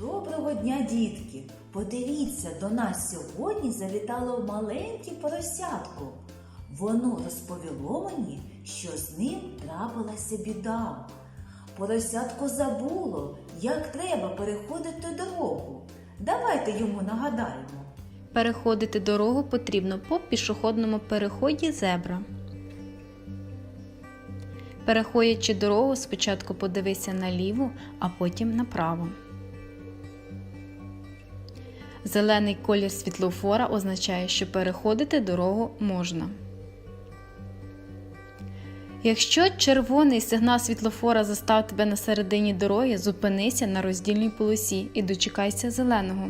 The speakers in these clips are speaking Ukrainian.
Доброго дня, дітки! Подивіться, до нас сьогодні завітало маленьке поросятко. Воно розповіло мені, що з ним трапилася біда. Поросятко забуло, як треба переходити дорогу. Давайте йому нагадаємо. Переходити дорогу потрібно по пішохідному переході зебра. Переходячи дорогу, спочатку подивися наліво, а потім направо. Зелений колір світлофора означає, що переходити дорогу можна. Якщо червоний сигнал світлофора застав тебе на середині дороги, зупинися на роздільній полосі і дочекайся зеленого.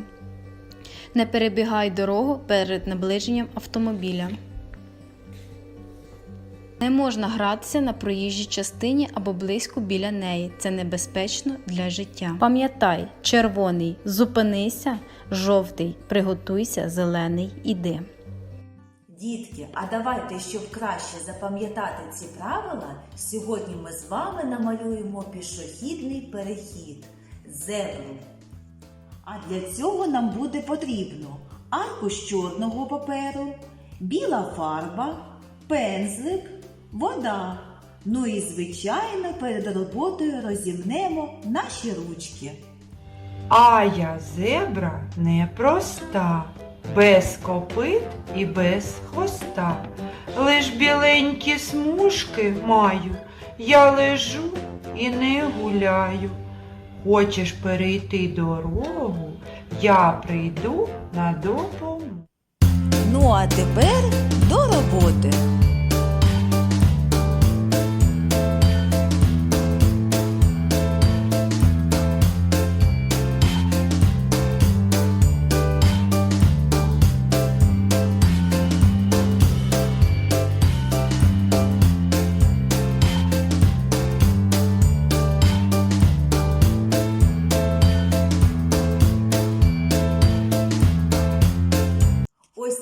Не перебігай дорогу перед наближенням автомобіля. Не можна гратися на проїжджій частині або близько біля неї. Це небезпечно для життя. Пам'ятай, червоний зупинися, жовтий приготуйся, зелений іди. Дітки, а давайте, щоб краще запам'ятати ці правила, сьогодні ми з вами намалюємо пішохідний перехід зебру. А для цього нам буде потрібно аркуш чорного паперу, біла фарба, пензлик, вода. Ну і, звичайно, перед роботою розімнемо наші ручки. А я зебра непроста, без копит і без хвоста. Лиш біленькі смужки маю, я лежу і не гуляю. Хочеш перейти дорогу, я прийду на допомогу. Ну а тепер до роботи.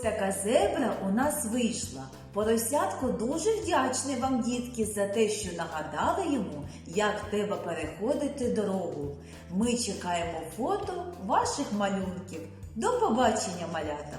Така зебра у нас вийшла. Поросятко дуже вдячне вам, дітки, за те, що нагадали йому, як треба переходити дорогу. Ми чекаємо фото ваших малюнків. До побачення, малята!